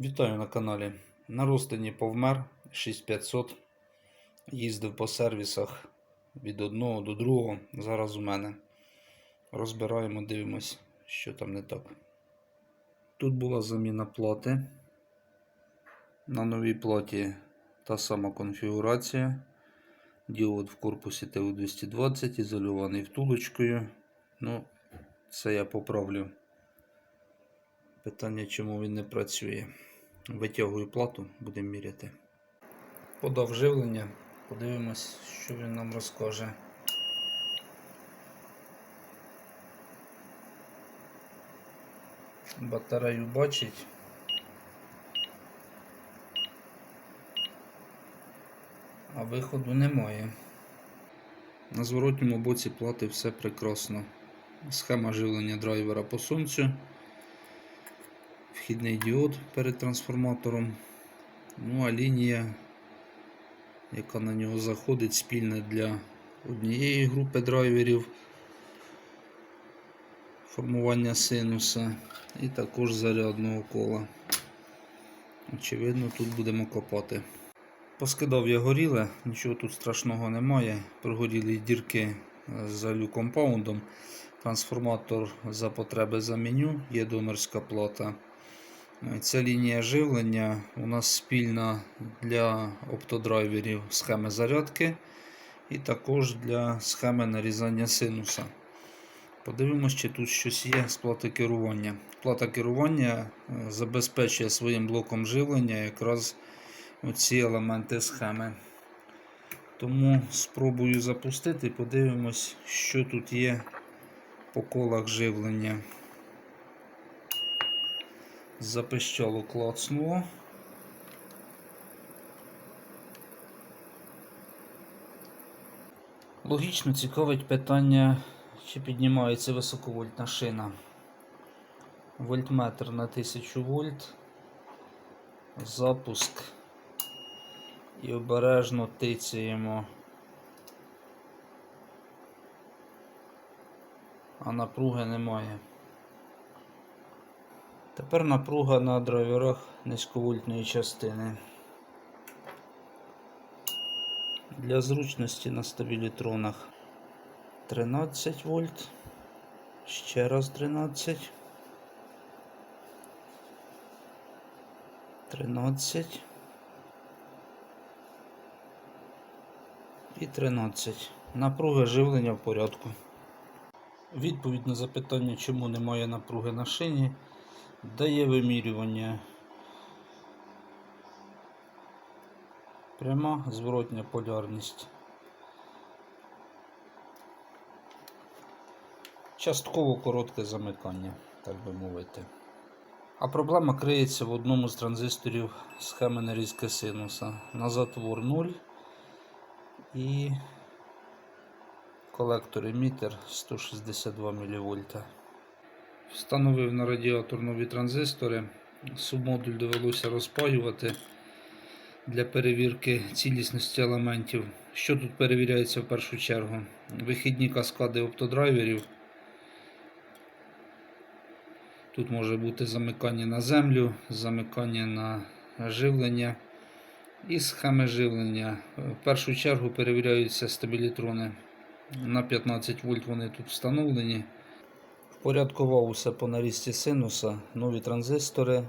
Вітаю на каналі. На розтині повмер 6500. Їздив по сервісах від одного до другого. Зараз у мене. Розбираємо, дивимось, що там не так. Тут була заміна плати. На новій платі та сама конфігурація. Діод в корпусі ТУ-220, ізольований втулочкою. Ну, це я поправлю. Питання, чому він не працює. Витягую плату, будемо міряти. Подав живлення. Подивимось, що він нам розкаже. Батарею бачить. А виходу немає. На зворотньому боці плати все прекрасно. Схема живлення драйвера по сонцю вхідний діод перед трансформатором. Ну а лінія, яка на нього заходить, спільна для однієї групи драйверів формування синуса і також зарядного кола. Очевидно, тут будемо копати. Поскидав я горіле, нічого тут страшного немає. Прогоріли дірки за люкомпаундом. Трансформатор за потреби заміню, є донорська плата. Ця лінія живлення у нас спільна для оптодрайверів схеми зарядки і також для схеми нарізання синуса. Подивимось, чи тут щось є з плати керування. Плата керування е, забезпечує своїм блоком живлення якраз ці елементи схеми. Тому спробую запустити, подивимось, що тут є по колах живлення. Запищало клацнуло. Логічно цікавить питання, чи піднімається високовольтна шина. Вольтметр на 1000 вольт. Запуск. І обережно тицяємо. А напруги немає. Тепер напруга на драйверах низьковольтної частини. Для зручності на стабілітронах 13 вольт. Ще раз 13. 13. І 13. Напруга живлення в порядку. Відповідь на запитання, чому немає напруги на шині дає вимірювання. Пряма зворотня полярність. Частково коротке замикання, так би мовити. А проблема криється в одному з транзисторів схеми нарізки синуса. На затвор 0 і колектор емітер 162 мВ. Встановив на радіатор нові транзистори. Субмодуль довелося розпаювати для перевірки цілісності елементів. Що тут перевіряється в першу чергу? Вихідні каскади оптодрайверів. Тут може бути замикання на землю, замикання на живлення і схеми живлення. В першу чергу перевіряються стабілітрони. На 15 вольт вони тут встановлені. Впорядкував усе по нарізці синуса, нові транзистори,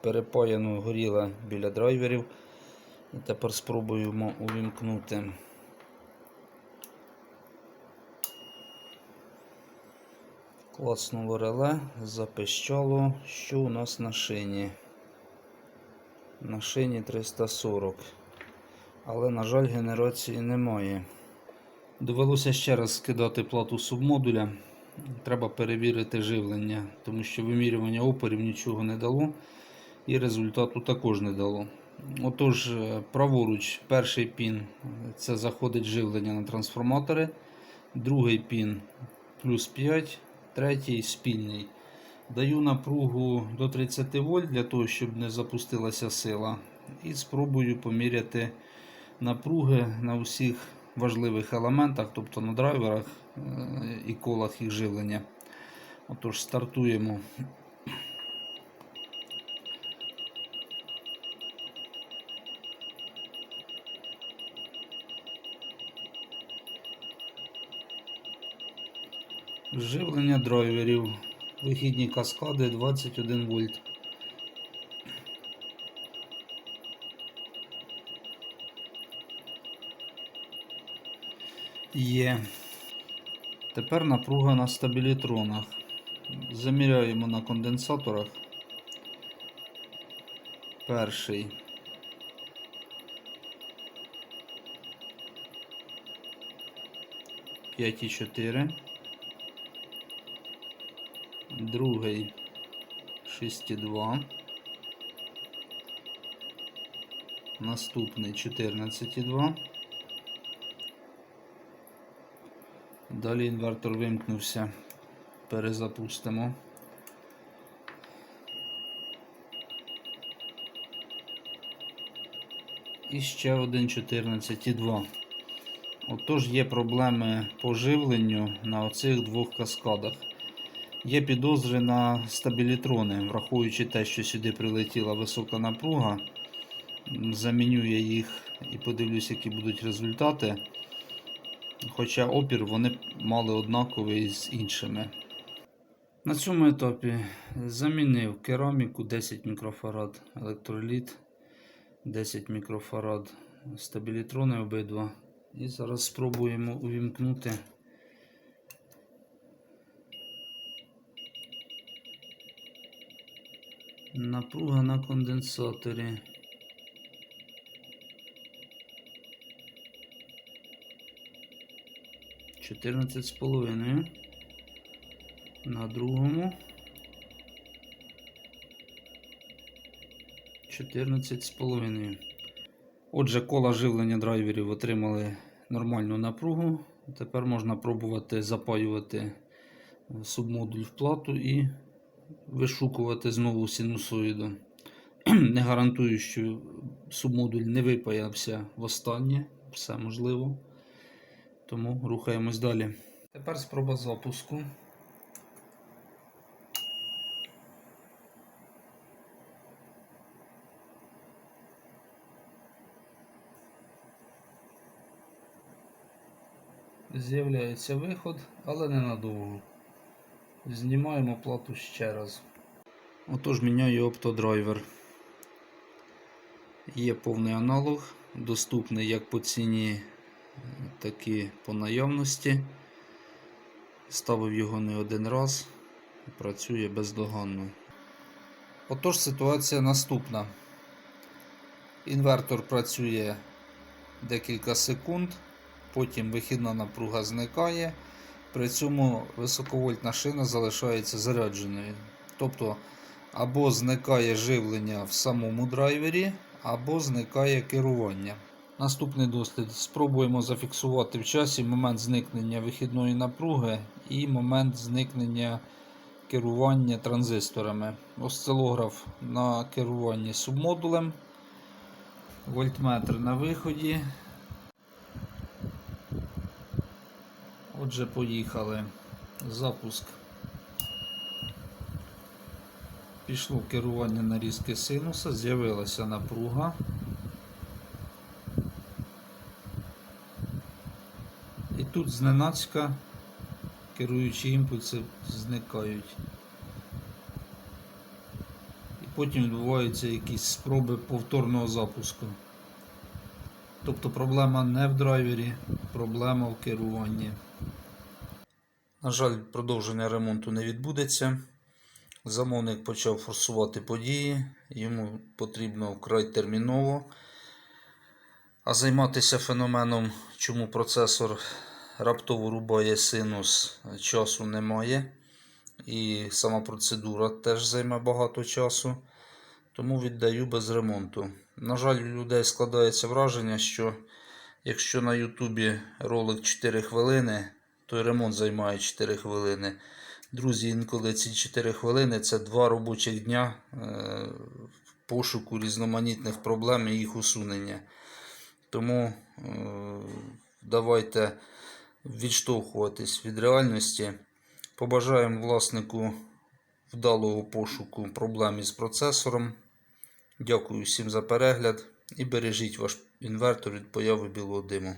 перепаяно горіло біля драйверів. І тепер спробуємо увімкнути. Клацнуло реле, запищало, що у нас на шині. На шині 340. Але, на жаль, генерації немає. Довелося ще раз скидати плату субмодуля. Треба перевірити живлення, тому що вимірювання опорів нічого не дало і результату також не дало. Отож, е, праворуч, перший пін це заходить живлення на трансформатори, другий пін плюс 5, третій спільний. Даю напругу до 30 вольт для того, щоб не запустилася сила. І спробую поміряти напруги на усіх важливих елементах, тобто на драйверах е, і колах їх живлення. Отож, стартуємо. Живлення драйверів, вихідні каскади 21 вольт. Є. Тепер напруга на стабілітронах. Заміряємо на конденсаторах. Перший. П'ять і чотири. Другий 6,2. Наступний 14,2. Далі інвертор вимкнувся. Перезапустимо. І ще один 14,2. Отож є проблеми по живленню на оцих двох каскадах. Є підозри на стабілітрони, враховуючи те, що сюди прилетіла висока напруга. Заміню я їх і подивлюсь, які будуть результати. Хоча опір вони мали однаковий з іншими. На цьому етапі замінив кераміку 10 мікрофарад, електроліт 10 мікрофарад, стабілітрони обидва. І зараз спробуємо увімкнути. Напруга на конденсаторі. Чотирнадцять з половиною. На другому. Чотирнадцять з половиною. Отже, кола живлення драйверів отримали нормальну напругу. Тепер можна пробувати запаювати субмодуль в плату і вишукувати знову синусоїду. Не гарантую, що субмодуль не випаявся востаннє, все можливо. Тому рухаємось далі. Тепер спроба запуску. З'являється виход, але ненадовго. Знімаємо плату ще раз. Отож міняю оптодрайвер. Є повний аналог, доступний як по ціні, так і по наявності. Ставив його не один раз, працює бездоганно. Отож ситуація наступна. Інвертор працює декілька секунд, потім вихідна напруга зникає. При цьому високовольтна шина залишається зарядженою. Тобто або зникає живлення в самому драйвері, або зникає керування. Наступний дослід. Спробуємо зафіксувати в часі момент зникнення вихідної напруги і момент зникнення керування транзисторами. Осцилограф на керуванні субмодулем, вольтметр на виході. Отже, поїхали. Запуск. Пішло керування нарізки синуса, з'явилася напруга. Тут зненацька керуючі імпульси зникають. І потім відбуваються якісь спроби повторного запуску. Тобто проблема не в драйвері, проблема в керуванні. На жаль, продовження ремонту не відбудеться. Замовник почав форсувати події, йому потрібно вкрай терміново. А займатися феноменом, чому процесор раптово рубає синус, часу немає. І сама процедура теж займе багато часу. Тому віддаю без ремонту. На жаль, у людей складається враження, що якщо на Ютубі ролик 4 хвилини, то й ремонт займає 4 хвилини. Друзі, інколи ці 4 хвилини це 2 робочих дня е, пошуку різноманітних проблем і їх усунення. Тому е, давайте відштовхуватись від реальності. Побажаємо власнику вдалого пошуку проблем із процесором. Дякую всім за перегляд і бережіть ваш інвертор від появи білого диму.